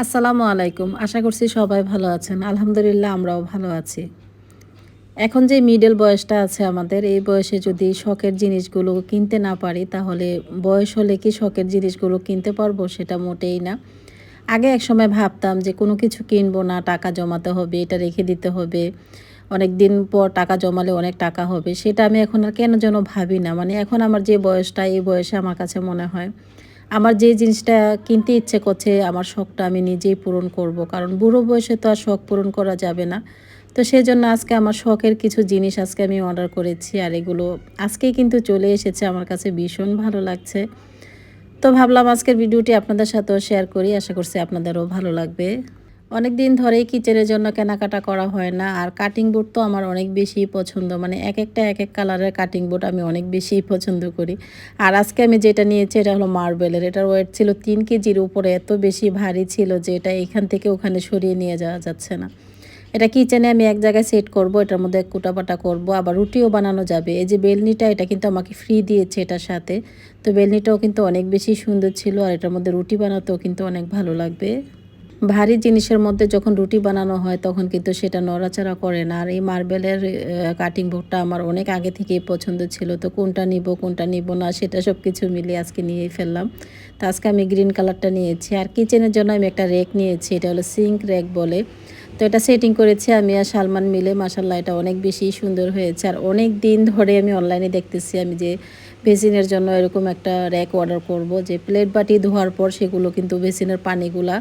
আসসালামু আলাইকুম। আশা করছি সবাই ভালো আছেন। আলহামদুলিল্লাহ আমরাও ভালো আছি। এখন যে মিডল বয়সটা আছে আমাদের, এই বয়সে যদি শখের জিনিসগুলো কিনতে না পারি, তাহলে বয়স হলে কি শখের জিনিসগুলো কিনতে পারব সেটা মোটেই না। আগে এক সময় ভাবতাম যে কোনো কিছু কিনবো না, টাকা জমাতে হবে, এটা রেখে দিতে হবে। অনেক দিন পর টাকা জমালে অনেক টাকা হবে, সেটা আমি এখন আর কেন যেন ভাবি না। মানে এখন আমার যে বয়সটা, এই বয়সে আমার কাছে মনে হয় আমার যে জিনিসটা কিনতে ইচ্ছে করছে, আমার শখটা আমি নিজেই পূরণ করব। কারণ বুড়ো বয়সে তো আর শখ পূরণ করা যাবে না। তো সেই জন্য আজকে আমার শখের কিছু জিনিস আজকে আমি অর্ডার করেছি আর এগুলো আজকেই কিন্তু চলে এসেছে। আমার কাছে ভীষণ ভালো লাগছে। তো ভাবলাম আজকের ভিডিওটি আপনাদের সাথেও শেয়ার করি। আশা করছি আপনাদেরও ভালো লাগবে। অনেক দিন ধরেই কিচেনের জন্য কেনাকাটা করা হয় না, আর কাটিং বোর্ড তো আমার অনেক বেশি পছন্দ। মানে এক একটা এক এক কালারের কাটিং বোর্ড আমি অনেক বেশি পছন্দ করি। আর আজকে আমি যেটা নিয়েছি, এটা হলো মার্বেলের। এটার ওয়েট ছিল তিন কেজির উপরে, এত বেশি ভারী ছিল যে এটা এখান থেকে ওখানে সরিয়ে নিয়ে যাওয়া যাচ্ছে না। এটা কিচেনে আমি এক জায়গায় সেট করব, এটার মধ্যে কুটাপাটা করব, আবার রুটিও বানানো যাবে। এই যে বেলনিটা, এটা কিন্তু আমাকে ফ্রি দিয়েছে এটার সাথে। তো বেলনিটাও কিন্তু অনেক বেশি সুন্দর ছিল, আর এটার মধ্যে রুটি বানাতেও কিন্তু অনেক ভালো লাগবে। ভারী জিনিসের মধ্যে যখন রুটি বানানো হয়, তখন কিন্তু সেটা নড়াচড়া করে না। আর এই মার্বেলের কাটিং বোর্ডটা আমার অনেক আগে থেকেই পছন্দ ছিল। তো কোনটা নিব কোনটা নিব না, সেটা সব কিছু মিলিয়ে আজকে নিয়েই ফেললাম। তো আজকে আমি গ্রিন কালারটা নিয়েছি। আর কিচেনের জন্য আমি একটা রেক নিয়েছি, এটা হলো সিঙ্ক রেক বলে। তো এটা সেটিং করেছি আমি আর সালমান মিলে মাসাল্লাহ এটা অনেক বেশি সুন্দর হয়েছে। আর অনেক দিন ধরে আমি অনলাইনে দেখতেছি আমি যে বেসিনের জন্য এরকম একটা র্যাক অর্ডার করব, যে প্লেট বাটি ধোয়ার পর সেগুলো কিন্তু বেসিনের পানিগুলা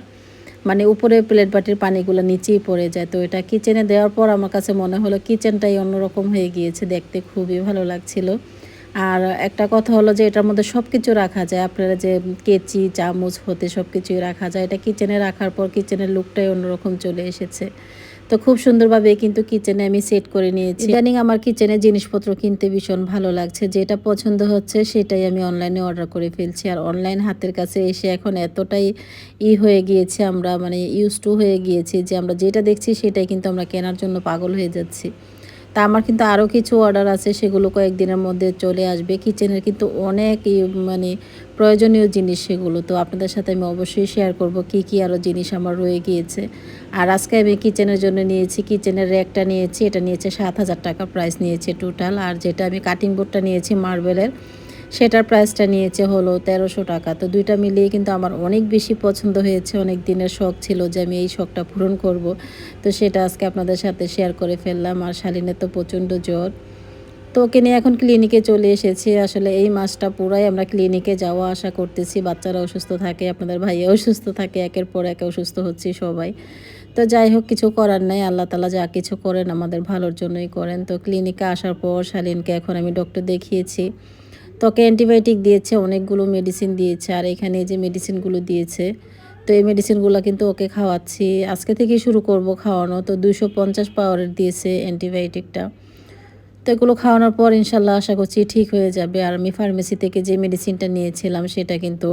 মানে উপরে প্লেট বাটির পানিগুলো নিচেই পড়ে যায়। তো এটা কিচেনে দেওয়ার পর আমার কাছে মনে হলো কিচেনটাই অন্যরকম হয়ে গিয়েছে, দেখতে খুবই ভালো লাগছিল। আর একটা কথা হলো যে এটার মধ্যে সব কিছু রাখা যায়। আপনারা যে কেচি, চামচ, হতে সব কিছুই রাখা যায়। এটা কিচেনে রাখার পর কিচেনের লুকটাই অন্যরকম চলে এসেছে। তো খুব সুন্দরভাবে কিন্তু কিচেনে আমি সেট করে নিয়েছি। ইদানিং আমার কিচেনে জিনিসপত্র কিনতে ভীষণ ভালো লাগছে। যেটা পছন্দ হচ্ছে সেটাই আমি অনলাইনে অর্ডার করে ফেলছি। আর অনলাইন হাতের কাছে এসে এখন এতটাই ই হয়ে গিয়েছে, আমরা মানে ইউজ টু হয়ে গিয়েছি যে আমরা যেটা দেখছি সেটাই কিন্তু আমরা কেনার জন্য পাগল হয়ে যাচ্ছি। তা আমার কিন্তু আরও কিছু অর্ডার আছে, সেগুলো কয়েকদিনের মধ্যে চলে আসবে। কিচেনের কিন্তু অনেক মানে প্রয়োজনীয় জিনিস সেগুলো। তো আপনাদের সাথে আমি অবশ্যই শেয়ার করব কি কি আরও জিনিস আমার রয়ে গিয়েছে। আর আজকে আমি কিচেনের জন্য নিয়েছি কিচেনের র্যাকটা নিয়েছি, এটা নিয়েছে সাত হাজার টাকা প্রাইস নিয়েছে টোটাল আর যেটা আমি কাটিং বোর্ডটা নিয়েছি মার্বেলের সেটার প্রাইসটা নিয়েছে হলো তেরোশো টাকা। তো দুইটা মিলিয়ে কিন্তু আমার অনেক বেশি পছন্দ হয়েছে। অনেক দিনের শখ ছিল যে আমি এই শখটা পূরণ করব। তো সেটা আজকে আপনাদের সাথে শেয়ার করে ফেললাম আর শালিনের তো প্রচণ্ড জ্বর। তো ওকে নিয়ে এখন ক্লিনিকে চলে এসেছি। আসলে এই মাসটা পুরাই আমরা ক্লিনিকে যাওয়া আসা করতেছি। বাচ্চারা অসুস্থ থাকে, আপনাদের ভাইয়া অসুস্থ থাকে, একের পর এক অসুস্থ হচ্ছি সবাই। তো যাই হোক, কিছু করার নাই। আল্লাহ তালা যা কিছু করেন আমাদের ভালোর জন্যই করেন। তো ক্লিনিকে আসার পর শালিনকে এখন আমি ডক্টর দেখিয়েছি। তোকে অ্যান্টিবায়োটিক দিয়েছে, অনেকগুলো মেডিসিন দিয়েছে, আর এখানে যে মেডিসিনগুলো দিয়েছে, তো এই মেডিসিনগুলো কিন্তু ওকে খাওয়াচ্ছি। আজকে থেকে শুরু করব খাওয়ানো, তো দুশো পঞ্চাশ পাওয়ারের দিয়েছে অ্যান্টিবায়োটিকটা। তো এগুলো খাওয়ানোর পর ইনশাল্লাহ আশা করছি ঠিক হয়ে যাবে। আর আমি ফার্মেসি থেকে যে মেডিসিনটা নিয়েছিলাম, সেটা কিন্তু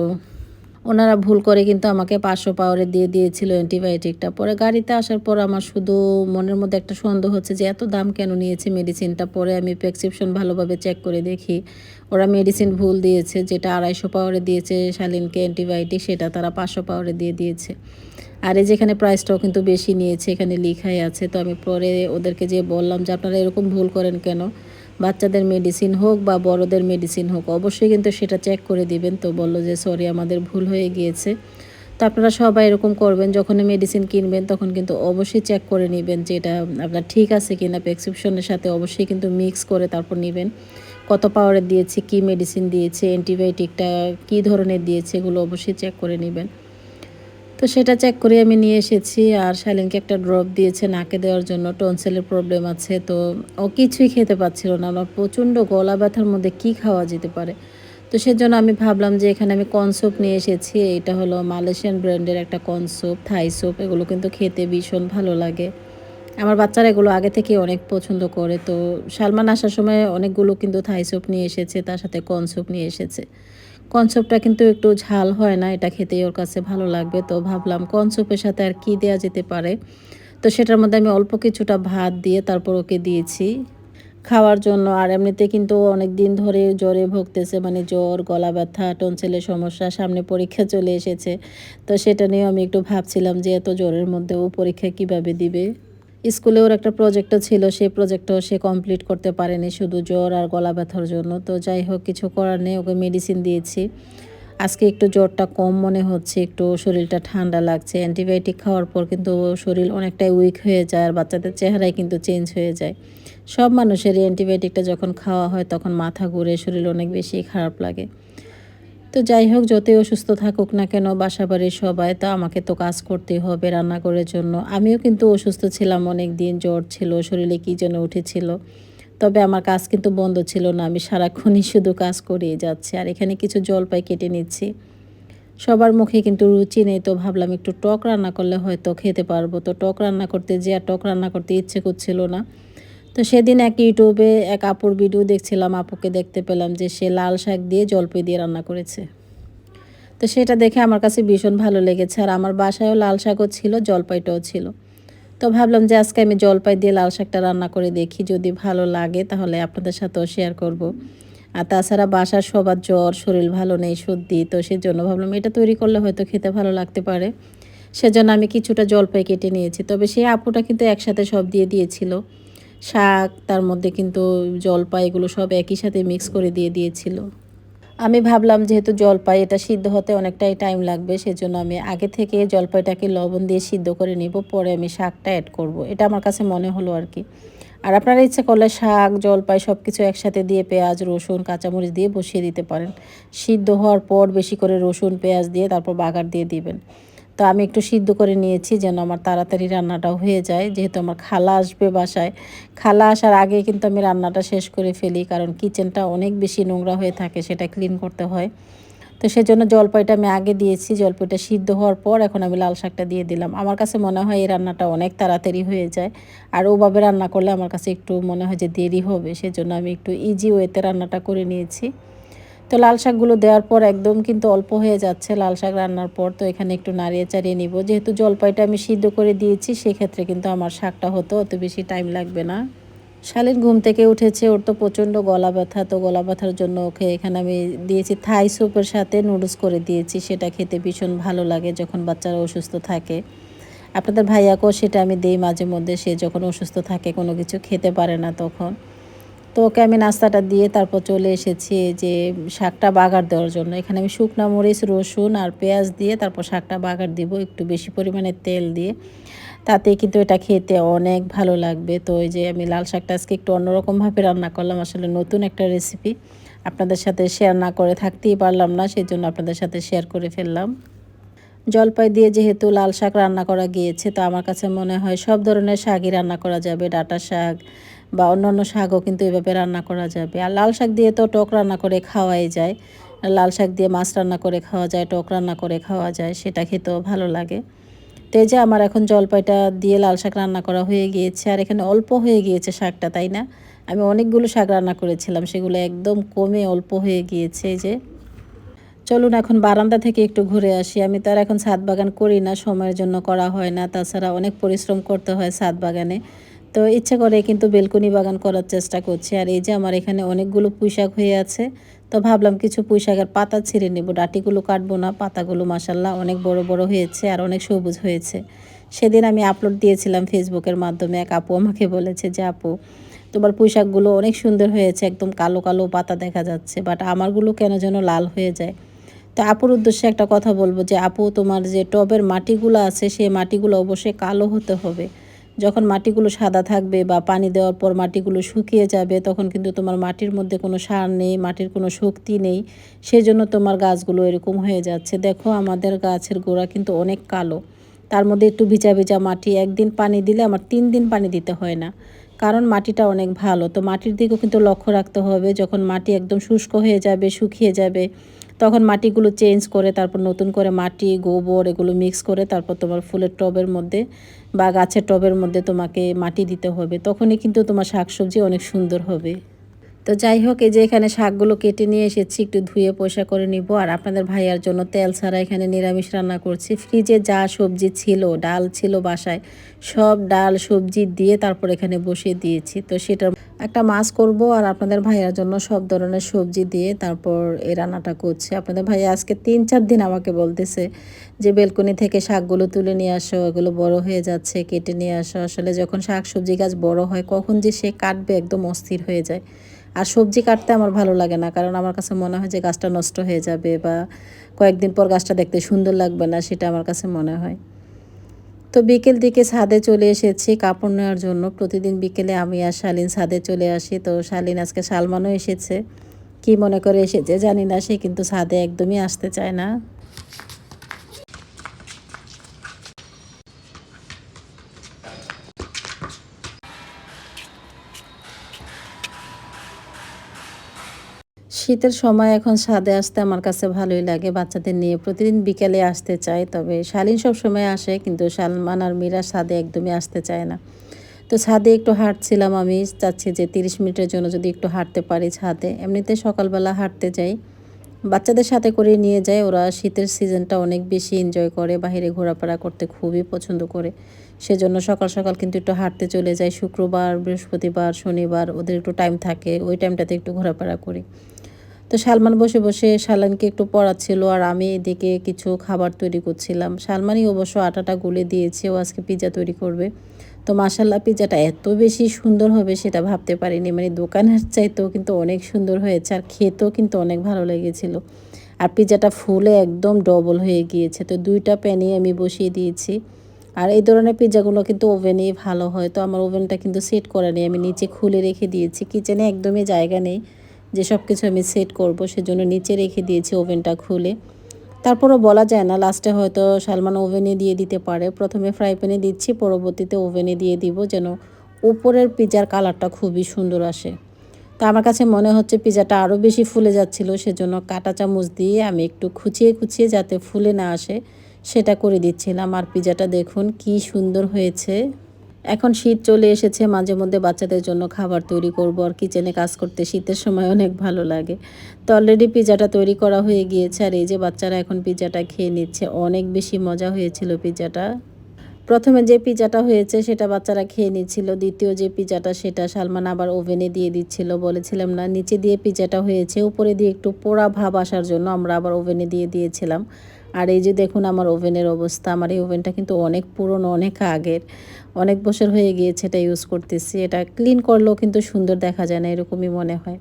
ওনারা ভুল করে কিন্তু আমাকে পাঁচশো পাওয়ারে দিয়ে দিয়েছিল অ্যান্টিবায়োটিকটা। পরে গাড়িতে আসার পর আমার শুধু মনের মধ্যে একটা সন্দেহ হচ্ছে যে এত দাম কেন নিয়েছে মেডিসিনটা পরে আমি প্রেসক্রিপশন ভালোভাবে চেক করে দেখি। ওরা মেডিসিন ভুল দিয়েছে, যেটা আড়াইশো পাওয়ারে দিয়েছে শালিনকে অ্যান্টিবায়োটিক সেটা তারা পাঁচশো পাওয়ারে দিয়ে দিয়েছে। আর এই যেখানে প্রাইসটাও কিন্তু বেশি নিয়েছে, এখানে লিখাই আছে। তো আমি পরে ওদেরকে যে বললাম যে, আপনারা এরকম ভুল করেন কেন? বাচ্চাদের মেডিসিন হোক বা বড়দের মেডিসিন হোক, অবশ্যই কিন্তু সেটা চেক করে দিবেন। তো বলল যে সরি আমাদের ভুল হয়ে গিয়েছে। তো আপনারা সবাই এরকম করবেন যখন মেডিসিন কিনবেন, তখন কিন্তু অবশ্যই চেক করে নেবেন যে, এটা আপনার ঠিক আছে কিনা? প্রেসক্রিপশনের সাথে অবশ্যই কিন্তু মিক্স করে তারপর নেবেন। কত পাওয়ারের দিয়েছে, কি মেডিসিন দিয়েছে অ্যান্টিবায়োটিকটা কী ধরনের দিয়েছে, এগুলো অবশ্যই চেক করে নেবেন। তো সেটা চেক করে আমি নিয়ে এসেছি আর শালিনকে একটা ড্রপ দিয়েছে নাকে দেওয়ার জন্য টনসেলের প্রবলেম আছে। তো ও কিছুই খেতে পাচ্ছিল না, আমার প্রচণ্ড গলা ব্যথার মধ্যে কি খাওয়া যেতে পারে। তো সেজন্য আমি ভাবলাম যে এখানে আমি কনসোপ নিয়ে এসেছি এটা হলো মালয়েশিয়ান ব্র্যান্ডের একটা কনসোপ থাই স্যুপ এগুলো কিন্তু খেতে ভীষণ ভালো লাগে। আমার বাচ্চারা এগুলো আগে থেকে অনেক পছন্দ করে। তো সালমান আসার সময় অনেকগুলো কিন্তু থাই স্যুপ নিয়ে এসেছে, তার সাথে কর্ন কনসুপ নিয়ে এসেছে। কর্ন কনসুপটা কিন্তু একটু ঝাল হয় না, এটা খেতেই ওর কাছে ভালো লাগবে। তো ভাবলাম কর্ন কনসুপের সাথে আর কি দেওয়া যেতে পারে? তো সেটার মধ্যে আমি অল্প কিছুটা ভাত দিয়ে তারপর ওকে দিয়েছি। খাওয়ার জন্য, আর এমনিতে কিন্তু অনেক দিন ধরে জ্বরে ভুগতেছে মানে জ্বর, গলা ব্যথা, টনসেলের সমস্যা, সামনে পরীক্ষা চলে এসেছে। তো সেটা নিয়ে আমি একটু ভাবছিলাম যে এত জ্বরের মধ্যেও পরীক্ষা কীভাবে দিবে? স্কুলে ওর একটা প্রজেক্টও ছিল, সেই প্রজেক্টও সে কমপ্লিট করতে পারেনি শুধু জ্বর আর গলা ব্যথার জন্য। তো যাই হোক, কিছু করার নেই, ওকে মেডিসিন দিয়েছি। আজকে একটু জ্বরটা কম মনে হচ্ছে, একটু শরীরটা ঠান্ডা লাগছে। অ্যান্টিবায়োটিক খাওয়ার পর কিন্তু শরীর অনেকটাই উইক হয়ে যায় আর বাচ্চাদের চেহারায় কিন্তু চেঞ্জ হয়ে যায়। সব মানুষেরই অ্যান্টিবায়োটিকটা যখন খাওয়া হয়, তখন মাথা ঘুরে শরীর অনেক বেশি খারাপ লাগে। তো যাই হোক, যতই অসুস্থ থাকুক না কেন বাসা বাড়ির সবাই তো আমাকে তো কাজ করতেই হবে রান্না করার জন্য। আমিও কিন্তু অসুস্থ ছিলাম অনেক দিন জ্বর ছিল, শরীরে কী যেন উঠেছিল। তবে আমার কাজ কিন্তু বন্ধ ছিল না, আমি সারাক্ষণই শুধু কাজ করিয়ে যাচ্ছি, আর এখানে কিছু জলপাই কেটে নিচ্ছি। সবার মুখে কিন্তু রুচি নেই, তো ভাবলাম একটু টক রান্না করলে হয়তো খেতে পারব। তো টক রান্না করতে, যে আর টক রান্না করতে ইচ্ছে করছিল না তো সেদিন এক ইউটিউবে এক আপুর ভিডিও দেখছিলাম, আপুকে দেখতে পেলাম যে সে লাল শাক দিয়ে জলপাই দিয়ে রান্না করেছে। তো সেটা দেখে আমার কাছে ভীষণ ভালো লেগেছে আর আমার বাসায়ও লাল শাকও ছিল, জলপাইটাও ছিল। তো ভাবলাম যে আজকে আমি জলপাই দিয়ে লাল শাকটা রান্না করে দেখি, যদি ভালো লাগে তাহলে আপনাদের সাথেও শেয়ার করব। আর তাছাড়া বাসার সবার জ্বর, শরীর ভালো নেই, সর্দি, তো সেজন্য ভাবলাম এটা তৈরি করলে হয়তো খেতে ভালো লাগতে পারে। সেজন্য আমি কিছুটা জলপাই কেটে নিয়েছি, তবে সেই আপুটা কিন্তু একসাথে সব দিয়ে দিয়েছিল। শাক, তার মধ্যে কিন্তু জলপাই এগুলো সব একই সাথে মিক্স করে দিয়ে দিয়েছিল। আমি ভাবলাম যেহেতু জলপাই এটা সিদ্ধ হতে অনেকটাই টাইম লাগবে, সেজন্য আমি আগে থেকে জলপাইটাকে লবণ দিয়ে সিদ্ধ করে নিব, পরে আমি শাকটা অ্যাড করব। এটা আমার কাছে মনে হলো আর কি। আর আপনারা ইচ্ছে করলে শাক, জলপাই সব কিছু একসাথে দিয়ে পেঁয়াজ, রসুন, কাঁচামরিচ দিয়ে বসিয়ে দিতে পারেন। সিদ্ধ হওয়ার পর বেশি করে রসুন, পেঁয়াজ দিয়ে তারপর বাগার দিয়ে দিবেন। তো আমি একটু সিদ্ধ করে নিয়েছি যেন আমার তাড়াতাড়ি রান্নাটা হয়ে যায়। যেহেতু আমার খালা আসবে বাসায়, খালা আসার আগে কিন্তু আমি রান্নাটা শেষ করে ফেলি কারণ কিচেনটা অনেক বেশি নোংরা হয়ে থাকে, সেটা ক্লিন করতে হয়। তো সেজন্য জলপাইটা আমি আগে দিয়েছি, জলপাইটা সিদ্ধ হওয়ার পর এখন আমি লাল শাকটা দিয়ে দিলাম। আমার কাছে মনে হয় এই রান্নাটা অনেক তাড়াতাড়ি হয়ে যায় আর ওভাবে রান্না করলে আমার কাছে একটু মনে হয় যে দেরি হবে, সেজন্য আমি একটু ইজি ওয়েতে রান্নাটা করে নিয়েছি। তো লাল শাকগুলো দেওয়ার পর একদম কিন্তু অল্প হয়ে যাচ্ছে লাল শাক রান্নার পর, তো এখানে একটু নাড়িয়ে চাড়িয়ে নিব। যেহেতু জলপাইটা আমি সিদ্ধ করে দিয়েছি, সেক্ষেত্রে কিন্তু আমার শাকটা হতো অত বেশি টাইম লাগবে না। শালীন ঘুম থেকে উঠেছে, ওর তো প্রচণ্ড গলা ব্যথা, তো গলা ব্যথার জন্য ওকে এখানে আমি দিয়েছি থাই স্যুপের সাথে নুডলস করে দিয়েছি, সেটা খেতে ভীষণ ভালো লাগে যখন বাচ্চারা অসুস্থ থাকে। আপনাদের ভাইয়াকেও সেটা আমি দিই মাঝে মধ্যে, সে যখন অসুস্থ থাকে কোনো কিছু খেতে পারে না তখন। তো ওকে আমি নাস্তাটা দিয়ে তারপর চলে এসেছি যে শাকটা বাগার দেওয়ার জন্য। এখানে আমি শুকনো মরিচ, রসুন আর পেঁয়াজ দিয়ে তারপর শাকটা বাগার দিব, একটু বেশি পরিমাণে তেল দিয়ে। তাতে কিন্তু এটা খেতে অনেক ভালো লাগবে। তো ওই যে আমি লাল শাকটা আজকে একটু অন্যরকমভাবে রান্না করলাম, আসলে নতুন একটা রেসিপি আপনাদের সাথে শেয়ার না করে থাকতেই পারলাম না সেই জন্য আপনাদের সাথে শেয়ার করে ফেললাম। জলপাই দিয়ে যেহেতু লাল শাক রান্না করা গিয়েছে, তো আমার কাছে মনে হয় সব ধরনের শাকই রান্না করা যাবে। ডাটা শাক বা অন্যান্য শাকও কিন্তু এভাবে রান্না করা যাবে। আর লাল শাক দিয়ে তো টক রান্না করে খাওয়াই যায়। লাল শাক দিয়ে মাছ রান্না করে খাওয়া যায়, টক রান্না করে খাওয়া যায়, সেটা খেতেও ভালো লাগে। তো এই যে আমার এখন জলপাইটা দিয়ে লাল শাক রান্না করা হয়ে গিয়েছে, আর এখানে অল্প হয়ে গিয়েছে শাকটা, তাই না? আমি অনেকগুলো শাক রান্না করেছিলাম, সেগুলো একদম কমে অল্প হয়ে গিয়েছে যে। চলুন এখন বারান্দা থেকে একটু ঘুরে আসি। আমি তো আর এখন ছাদ বাগান করি না, সময়ের জন্য করা হয় না। তাছাড়া অনেক পরিশ্রম করতে হয় ছাদ বাগানে। তো ইচ্ছে করে কিন্তু বেলকনি বাগান করার চেষ্টা করছি। আর এই যে আমার এখানে অনেকগুলো পুঁইশাক হয়ে আছে, তো ভাবলাম কিছু পুঁইশাকের পাতা ছিঁড়ে নেব। ডাটিগুলো কাটবো না, পাতাগুলো মাসাল্লাহ অনেক বড় বড় হয়েছে আর অনেক সবুজ হয়েছে। সেদিন আমি আপলোড দিয়েছিলাম ফেসবুকের মাধ্যমে, এক আপু আমাকে বলেছে যে, আপু, তোমার পুঁইশাকগুলো অনেক সুন্দর হয়েছে, একদম কালো কালো পাতা দেখা যাচ্ছে বাট আমারগুলো কেন যেন লাল হয়ে যায়? তো আপুর উদ্দেশ্যে একটা কথা বলব যে, আপু, তোমার যে টবের মাটিগুলো আছে সেই মাটিগুলো অবশ্যই কালো হতে হবে। যখন মাটিগুলো সাদা থাকবে বা পানি দেওয়ার পর মাটিগুলো শুকিয়ে যাবে, তখন কিন্তু তোমার মাটির মধ্যে কোনো সার নেই, মাটির কোনো শক্তি নেই। সেই জন্য তোমার গাছগুলো এরকম হয়ে যাচ্ছে। দেখো, আমাদের গাছের গোড়া কিন্তু অনেক কালো। তার মধ্যে একটু ভিজা ভিজা মাটি, একদিন পানি দিলে আমার তিন দিন পানি দিতে হয় না, কারণ মাটিটা অনেক ভালো। তো মাটির দিকেও কিন্তু লক্ষ্য রাখতে হবে, যখন মাটি একদম শুষ্ক হয়ে যাবে, শুকিয়ে যাবে তখন মাটিগুলো চেঞ্জ করে, তারপর নতুন করে মাটি, গোবর এগুলো মিক্স করে, তারপর তোমার ফুলের টবের মধ্যে বা গাছের টবের মধ্যে তোমাকে মাটি দিতে হবে। তখনই কিন্তু তোমার শাকসবজি অনেক সুন্দর হবে। তো যাই হোক, এই যে এখানে শাকগুলো কেটে নিয়ে এসেছি, একটু ধুয়ে পয়সা করে নিব। আর আপনাদের ভাইয়ার জন্য তেল ছাড়া এখানে নিরামিষ রান্না করছি। ফ্রিজে যা সবজি ছিল, ডাল ছিল বাসায়, সব ডাল সবজি দিয়ে তারপর এখানে বসিয়ে দিয়েছি। তো সেটার একটা মাছ করব আর আপনাদের ভাইয়ার জন্য সব ধরনের সবজি দিয়ে তারপর এই রান্নাটা করছে। আপনাদের ভাইয়া আজকে তিন চার দিন আমাকে বলতেছে যে, বেলকনি থেকে শাকগুলো তুলে নিয়ে আসো, এগুলো বড় হয়ে যাচ্ছে, কেটে নিয়ে আসো। আসলে যখন শাক সবজি গাছ বড় হয়, কখন যে সে কাটবে একদম অস্থির হয়ে যায়। আর সবজি কাটতে আমার ভালো লাগে না, কারণ আমার কাছে মনে হয় যে, গাছটা নষ্ট হয়ে যাবে বা কয়েকদিন পর গাছটা দেখতে সুন্দর লাগবে না, সেটা আমার কাছে মনে হয়। তো বিকেল দিকে ছাদে চলে এসেছি কাপড় নেওয়ার জন্য। প্রতিদিন বিকেলে আমি আর শালিন ছাদে চলে আসি। তো শালিন আজকে সালমানও এসেছে। কি মনে করে এসেছে জানি না, সে কিন্তু ছাদে একদমই আসতে চায় না। শীতের সময় এখন ছাদে আসতে আমার কাছে ভালোই লাগে। বাচ্চাদের নিয়ে প্রতিদিন বিকেলে আসতে চাই, তবে শালীন সব সময় আসে, কিন্তু সালমান আর মীরা ছাদে একদমই আসতে চায় না। তো ছাদে একটু হাঁটছিলাম আমি, চাচ্ছি যে তিরিশ মিনিটের জন্য যদি একটু হাঁটতে পারি ছাদে। এমনিতে সকালবেলা হাঁটতে যাই। বাচ্চাদের সাথে করে নিয়ে যায় ওরা শীতের সিজনটা অনেক বেশি এনজয় করে, বাইরে ঘোরাফেরা করতে খুবই পছন্দ করে। সেজন্য সকাল সকাল কিন্তু একটু হাঁটতে চলে যায় শুক্রবার, বৃহস্পতিবার, শনিবার, ওদের একটু টাইম থাকে, ওই টাইমটাতে একটু ঘোরাফেরা করি। তো সালমান বসে বসে সালানকে একটু পড়াচ্ছিল আর আমি এদিকে কিছু খাবার তৈরি করছিলাম। সালমানই অবশ্য আটাটা গুলে দিয়েছে, ও আজকে পিৎজা তৈরি করবে। তো মাসাল্লাহ পিৎজাটা এত বেশি সুন্দর হবে সেটা ভাবতে পারিনি। মানে দোকানের চাইতেও কিন্তু অনেক সুন্দর হয়েছে আর খেতেও কিন্তু অনেক ভালো লেগেছিল। আর পিৎজাটা ফুলে একদম ডবল হয়ে গিয়েছে। তো দুইটা প্যানে আমি বসিয়ে দিয়েছি। আর এই ধরনের পিৎজাগুলো কিন্তু ওভেনেই ভালো হয়। তো আমার ওভেনটা কিন্তু সেট করে নেই, আমি নিচে খুলে রেখে দিয়েছি। কিচেনে একদমই জায়গা নেই। যে সব কিছু আমি সেট করব সেজন্য নিচে রেখে দিয়েছি ওভেনটা খুলে। তারপরও বলা যায় না, লাস্টে হয়তো সালমান ওভেনে দিয়ে দিতে পারে। প্রথমে ফ্রাই প্যানে দিচ্ছি, পরবর্তীতে ওভেনে দিয়ে দিব যেন উপরের পিজার কালারটা খুবই সুন্দর আসে। তো আমার কাছে মনে হচ্ছে পিজাটা আরও বেশি ফুলে যাচ্ছিল, সেজন্য কাটা চামচ দিয়ে আমি একটু খুচিয়ে খুচিয়ে যাতে ফুলে না আসে, সেটা করে দিচ্ছিলাম। আর পিজাটা দেখুন কি সুন্দর হয়েছে। এখন শীত চলে এসেছে, মাঝে মধ্যে বাচ্চাদের জন্য খাবার তৈরি করব আর কিচেনে কাজ করতে শীতের সময় অনেক ভালো লাগে। তো অলরেডি পিজাটা তৈরি করা হয়ে গিয়েছে আর এই যে বাচ্চারা এখন পিজাটা খেয়ে নিচ্ছে, অনেক বেশি মজা হয়েছিল পিজাটা প্রথমে যে পিজাটা হয়েছে সেটা বাচ্চারা খেয়ে নিচ্ছিল, দ্বিতীয় যে পিজাটা সেটা সালমান আবার ওভেনে দিয়ে দিচ্ছিল, বলেছিলাম না, নিচে দিয়ে পিজাটা হয়েছে, উপরে দিয়ে একটু পোড়া ভাব আসার জন্য আমরা আবার ওভেনে দিয়ে দিয়েছিলাম। আর এই যে দেখুন আমার ওভেনের অবস্থা, আমার এই ওভেনটা কিন্তু অনেক পুরনো, অনেক আগের। অনেক বছর হয়ে গিয়েছে এটা ইউজ করতেছি। এটা ক্লিন করলেও কিন্তু সুন্দর দেখা যায় না, এরকমই মনে হয়।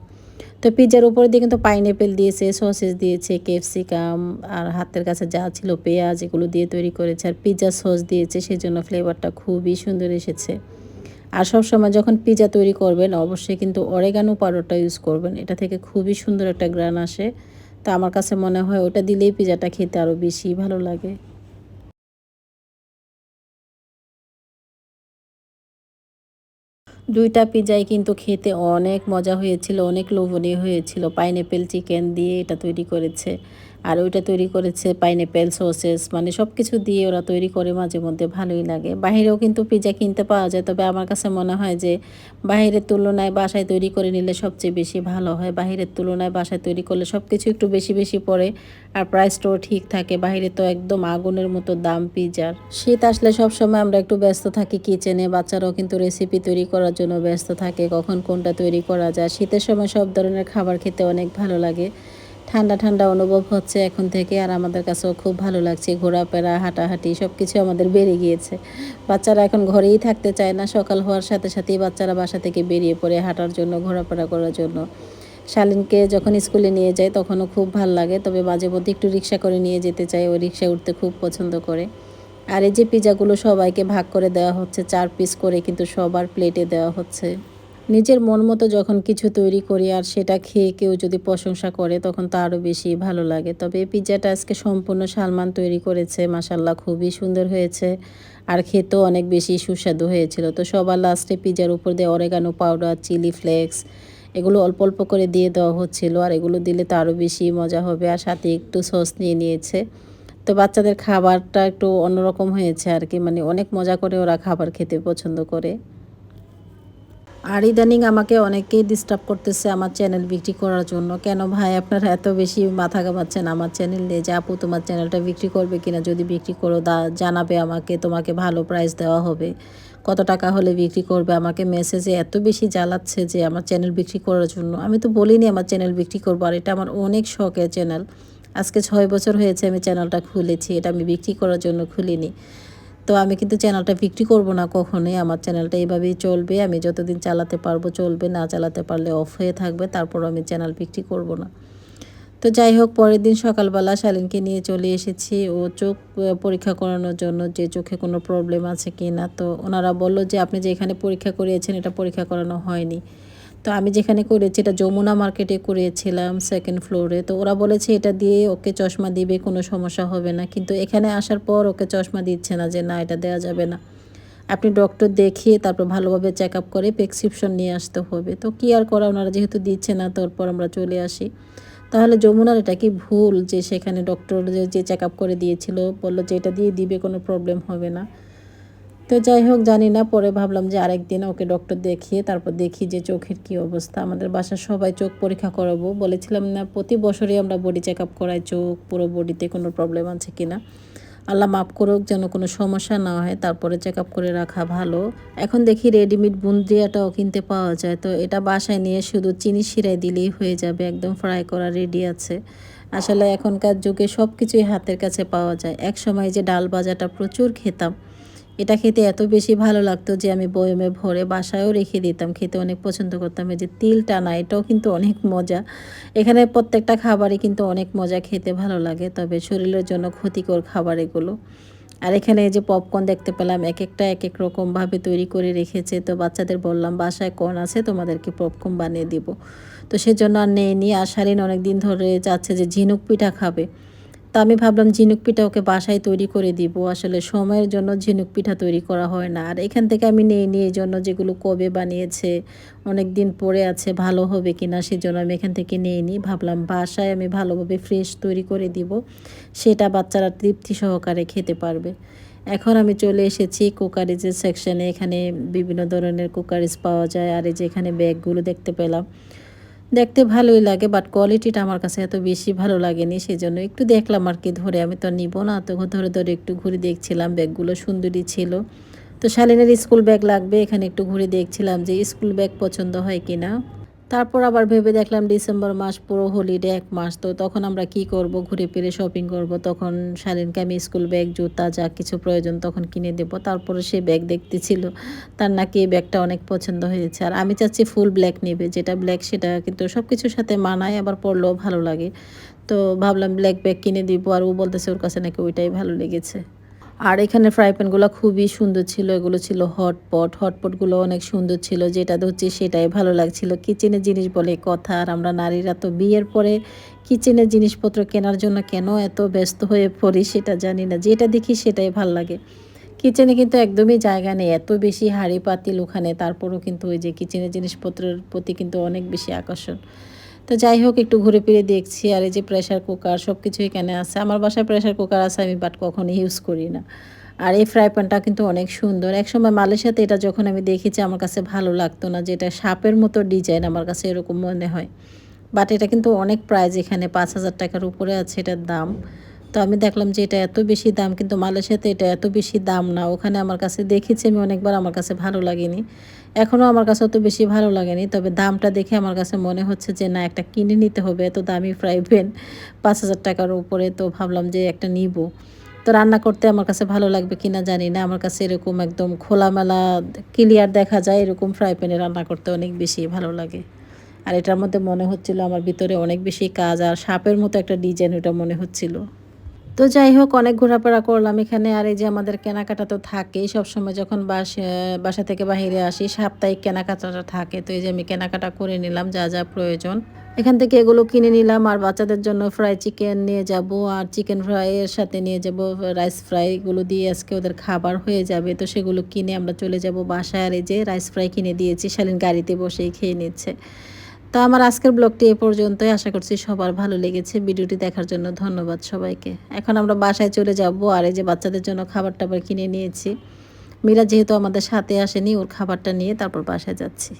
তো পিৎজার উপরে দিয়ে কিন্তু পাইনঅ্যাপেল দিয়েছে সসেস দিয়েছে ক্যাপসিকাম আর হাতের কাছে যা ছিল পেঁয়াজ, এগুলো দিয়ে তৈরি করেছে। আর পিৎজা সস দিয়েছে সেই জন্য ফ্লেভারটা খুবই সুন্দর এসেছে। আর সব সময় যখন পিৎজা তৈরি করবেন, অবশ্যই কিন্তু অরেগানো পাউডারটা ইউজ করবেন। এটা থেকে খুবই সুন্দর একটা গ্রান আসে। তা আমার কাছে মনে হয় ওটা দিলেই পিজাটা খেতে আরও বেশি ভালো লাগে। দুইটা পিজাই কিন্তু খেতে অনেক মজা হয়েছিল, অনেক লোভনীয় হয়েছিল। পাইনঅ্যাপেল চিকেন দিয়ে এটা তৈরি করেছে। আর ওইটা তৈরি করেছে পাইনঅ্যাপেল সসেস মানে সব কিছু দিয়ে ওরা তৈরি করে মাঝে মধ্যে ভালোই লাগে। বাহিরেও কিন্তু পিজা কিনতে পাওয়া যায়, তবে আমার কাছে মনে হয় যে বাহিরের তুলনায় বাসায় তৈরি করে নিলে সবচেয়ে বেশি ভালো হয়। বাহিরের তুলনায় বাসায় তৈরি করলে সব কিছু একটু বেশি বেশি পড়ে আর প্রাইসটাও ঠিক থাকে। বাহিরে তো একদম আগুনের মতো দাম পিজার শীত আসলে সব সময় আমরা একটু ব্যস্ত থাকি কিচেনে বাচ্চারাও কিন্তু রেসিপি তৈরি করার জন্য ব্যস্ত থাকে, কখন কোনটা তৈরি করা যায়। শীতের সময় সব ধরনের খাবার খেতে অনেক ভালো লাগে। ঠান্ডা ঠান্ডা অনুভব হচ্ছে এখন থেকে আর আমাদের কাছেও খুব ভালো লাগছে। ঘোরাফেরা, হাঁটাহাঁটি সব কিছু আমাদের বেড়ে গিয়েছে। বাচ্চারা এখন ঘরেই থাকতে চায় না। সকাল হওয়ার সাথে সাথেই বাচ্চারা বাসা থেকে বেরিয়ে পড়ে হাঁটার জন্য, ঘোরাফেরা করার জন্য। শালিনকে যখন স্কুলে নিয়ে যায় তখনও খুব ভালো লাগে, তবে মাঝে মধ্যে একটু রিক্সা করে নিয়ে যেতে চাই ওই রিক্সায় উঠতে খুব পছন্দ করে। আর এই যে পিজাগুলো সবাইকে ভাগ করে দেওয়া হচ্ছে, চার পিস করে কিন্তু সবার প্লেটে দেওয়া হচ্ছে। নিজের মন মতো যখন কিছু তৈরি করি আর সেটা খেয়ে কেউ যদি প্রশংসা করে, তখন তো আরও বেশি ভালো লাগে। তবে এই পিৎজাটা আজকে সম্পূর্ণ সালমান তৈরি করেছে মাসাল্লাহ খুবই সুন্দর হয়েছে আর খেতেও অনেক বেশি সুস্বাদু হয়েছিল। তো সবার লাস্টে পিৎজার উপর দিয়ে অরেগানো পাউডার চিলি ফ্লেক্স এগুলো অল্প অল্প করে দিয়ে দেওয়া হচ্ছিল আর এগুলো দিলে তো আরও বেশি মজা হবে আর সাথে একটু সস নিয়ে নিয়েছে। তো বাচ্চাদের খাবারটা একটু অন্যরকম হয়েছে আর কি মানে অনেক মজা করে ওরা খাবার খেতে পছন্দ করে। আর ইদানিং আমাকে অনেকেই ডিস্টার্ব করতেছে আমার চ্যানেল বিক্রি করার জন্য। কেন ভাই, আপনারা এত বেশি মাথা ঘামাচ্ছেন আমার চ্যানেল নিয়ে যে আপু তোমার চ্যানেলটা বিক্রি করবে কিনা? যদি বিক্রি করো, দা জানাবে আমাকে, তোমাকে ভালো প্রাইস দেওয়া হবে। কত টাকা হলে বিক্রি করবে? আমাকে মেসেজে এত বেশি জ্বালাচ্ছে যে আমার চ্যানেল বিক্রি করার জন্য। আমি তো বলিনি আমার চ্যানেল বিক্রি করব, আর এটা আমার অনেক শখের চ্যানেল আজকে ছয় বছর হয়েছে আমি চ্যানেলটা খুলেছি, এটা আমি বিক্রি করার জন্য খুলিনি। তো আমি কিন্তু চ্যানেলটা বিক্রি করব না কখনোই। আমার চ্যানেলটা এইভাবেই চলবে। আমি যতদিন চালাতে পারব চলবে, না চালাতে পারলে অফ হয়ে থাকবে তারপর আমি চ্যানেল বিক্রি করব না। তো যাই হোক, পরের দিন সকালবেলা শালিনকে নিয়ে চলে এসেছি। ও চোখ পরীক্ষা করানোর জন্য যে চোখে কোনো প্রবলেম আছে কি না তো ওনারা বলল যে, আপনি যে এখানে পরীক্ষা করিয়েছেন, এটা পরীক্ষা করানো হয়নি। তো আমি যেখানে করেছি এটা যমুনা মার্কেটে করিয়েছিলাম সেকেন্ড ফ্লোরে তো ওরা বলেছে এটা দিয়ে ওকে চশমা দিবে, কোনো সমস্যা হবে না। কিন্তু এখানে আসার পর ওকে চশমা দিচ্ছে না যে না, এটা দেওয়া যাবে না। আপনি ডক্টর দেখিয়ে তারপর ভালোভাবে চেক আপ করে প্রেসক্রিপশন নিয়ে আসতে হবে। তো কী আর করা ওনারা যেহেতু দিচ্ছে না, তারপর আমরা চলে আসি। তাহলে যমুনার এটা কি ভুল যে সেখানে ডক্টর যে চেক আপ করে দিয়েছিল, বলল যে এটা দিয়ে দিবে, কোনো প্রবলেম হবে না। তো যাই হোক, জানি না, পরে ভাবলাম যে আরেকদিন ওকে ডক্টর দেখিয়ে তারপর দেখি যে চোখের কি অবস্থা। আমাদের বাসার সবাই চোখ পরীক্ষা করাবো। বলেছিলাম না, প্রতি বছরই আমরা বডি চেক আপ করাই, চোখ পুরো বডিতে কোনো প্রবলেম আছে কি না আল্লাহ মাফ করুক, যেন কোনো সমস্যা না হয়, তারপরে চেক আপ করে রাখা ভালো। এখন দেখি রেডিমেড বুন্দিয়াটাও কিনতে পাওয়া যায়। তো এটা বাসায় নিয়ে শুধু চিনি শিরাই দিলেই হয়ে যাবে, একদম ফ্রাই করা রেডি আছে। আসলে এখনকার যুগে সব কিছুই হাতের কাছে পাওয়া যায়। এক সময় যে ডাল ভাজাটা প্রচুর খেতাম এটা খেতে এত বেশি ভালো লাগতো যে আমি বয়মে ভরে বাসায়ও রেখে দিতাম, খেতে অনেক পছন্দ করতাম। এই যে তিল টানা এটাও কিন্তু অনেক মজা। এখানে প্রত্যেকটা খাবারই কিন্তু অনেক মজা খেতে ভালো লাগে, তবে শরীরের জন্য ক্ষতিকর খাবার এগুলো। আর এখানে এই যে পপকর্ন দেখতে পেলাম এক একটা এক এক রকমভাবে তৈরি করে রেখেছে। তো বাচ্চাদের বললাম, বাসায় কর্ন আছে, তোমাদেরকে পপকর্ন বানিয়ে দিব। তো সেজন্য আর নেই নি আর সারিন অনেক দিন ধরে যাচ্ছে যে ঝিনুক পিঠা খাবে। তা আমি ভাবলাম ঝিনুক পিঠা ওকে বাসায় তৈরি করে দিব। আসলে সময়ের জন্য ঝিনুক পিঠা তৈরি করা হয় না। আর এখান থেকে আমি নিয়ে নিয়ে জন্য যেগুলো কবে বানিয়েছে অনেক দিন পরে আছে, ভালো হবে কি না সেজন্য আমি এখান থেকে নিয়ে নিই। ভাবলাম বাসায় আমি ভালোভাবে ফ্রেশ তৈরি করে দিব, সেটা বাচ্চারা তৃপ্তি সহকারে খেতে পারবে। এখন আমি চলে এসেছি কুকারিজের সেকশানে এখানে বিভিন্ন ধরনের কুকারিজ পাওয়া যায়। আর এই যে এখানে ব্যাগগুলো দেখতে পেলাম। দেখতে ভালোই লাগে বাট কোয়ালিটিটা আমার কাছে এত বেশি ভালো লাগেনি সেই জন্য একটু দেখলাম আর কি, ধরে আমি তো নিব না, তো ধরে ধরে একটু ঘুরে দেখছিলাম, ব্যাগগুলো সুন্দরী ছিল। তো শালিনের স্কুল ব্যাগ লাগবে, এখানে একটু ঘুরে দেখছিলাম যে স্কুল ব্যাগ পছন্দ হয় কি না তারপর আবার ভেবে দেখলাম ডিসেম্বর মাস পুরো হলিডে এক মাস। তো তখন আমরা কি করব? ঘুরে ফিরে শপিং করব। তখন শালীনকে আমি স্কুল ব্যাগ জুতা যা কিছু প্রয়োজন তখন কিনে দেব। তারপরে সে ব্যাগ দেখতেছিল। তার নাকি এই ব্যাগটা অনেক পছন্দ হয়েছে। আর আমি চাচ্ছি ফুল ব্ল্যাক নেবে। যেটা ব্ল্যাক সেটা কিন্তু সব কিছুর সাথে মানায়, আবার পরলেও ভালো লাগে। তো ভাবলাম ব্ল্যাক ব্যাগ কিনে দিব। আর ও বলতেছে ওর কাছে নাকি ওইটাই ভালো লেগেছে। আর এখানে ফ্রাই প্যানগুলো খুবই সুন্দর ছিল, এগুলো ছিল হটপট হটপটগুলো অনেক সুন্দর ছিল, যেটা ধরছি সেটাই ভালো লাগছিল। কিচেনের জিনিস বলে কথা, আর আমরা নারীরা তো বিয়ের পরে কিচেনের জিনিসপত্র কেনার জন্য কেন এত ব্যস্ত হয়ে পড়ি সেটা জানি না, যেটা দেখি সেটাই ভালো লাগে। কিচেনে কিন্তু একদমই জায়গা নেই, এত বেশি হাঁড়ি পাতিল ওখানে, তারপরও কিন্তু ওই যে কিচেনের জিনিসপত্রের প্রতি কিন্তু অনেক বেশি আকর্ষণ। তো যাই হোক, একটু ঘুরে ফিরে দেখছি। আর এই যে প্রেশার কুকার সব কিছু এখানে আছে। আমার বাসায় প্রেশার কুকার আছে আমি বাট কখনো ইউজ করি না। আর এই ফ্রাই প্যানটা কিন্তু অনেক সুন্দর। একসময় মালয়েশিয়াতে এটা যখন আমি দেখেছি, আমার কাছে ভালো লাগতো না যে এটা সাপের মতো ডিজাইন আমার কাছে এরকম মনে হয়। বাট এটা কিন্তু অনেক প্রাইজ এখানে, পাঁচ হাজার টাকার উপরে আছে এটার দাম। তো আমি দেখলাম যে এটা এত বেশি দাম, কিন্তু মালয়েশিয়াতে এটা এত বেশি দাম না। ওখানে আমার কাছে দেখেছি, আমি অনেকবার আমার কাছে ভালো লাগেনি। এখনও আমার কাছে অত বেশি ভালো লাগেনি, তবে দামটা দেখে আমার কাছে মনে হচ্ছে যে, না, একটা কিনে নিতে হবে। এত দামি ফ্রাই প্যান পাঁচ হাজার টাকার উপরে তো ভাবলাম যে, একটা নিব। তো রান্না করতে আমার কাছে ভালো লাগবে কিনা জানি না, আমার কাছে এরকম একদম খোলামেলা ক্লিয়ার দেখা যায় এরকম ফ্রাই প্যানে রান্না করতে অনেক বেশি ভালো লাগে। আর এটার মধ্যে মনে হচ্ছিল আমার ভিতরে অনেক বেশি কাজ, আর সাপের মতো একটা ডিজাইন ওটা মনে হচ্ছিল। তো যাই হোক, অনেক ঘোরাফেরা করলাম এখানে। আর এই যে আমাদের কেনাকাটা তো থাকেই সবসময় যখন বাসা বাসা থেকে বাহিরে আসি, সাপ্তাহিক কেনাকাটাটা থাকে। তো এই যে আমি কেনাকাটা করে নিলাম, যা যা প্রয়োজন। এখান থেকে এগুলো কিনে নিলাম। আর বাচ্চাদের জন্য ফ্রাই চিকেন নিয়ে যাব। আর চিকেন ফ্রাইয়ের সাথে নিয়ে যাব রাইস ফ্রাই। এগুলো দিয়ে আজকে ওদের খাবার হয়ে যাবে। তো সেগুলো কিনে আমরা চলে যাব বাসায়। আর এই যে রাইস ফ্রাই কিনে দিয়েছি। শালীন গাড়িতে বসেই খেয়ে নিচ্ছে। তো আমার আজকের ব্লগটি এ পর্যন্তই। আশা করছি সবার ভালো লেগেছে। ভিডিওটি দেখার জন্য ধন্যবাদ সবাইকে। এখন আমরা বাসায় চলে যাব আর এই যে বাচ্চাদের জন্য খাবার টাবার কিনে নিয়েছি। মীরা যেহেতু আমাদের সাথে আসেনি, ওর খাবারটা নিয়ে তারপর বাসায় যাচ্ছি।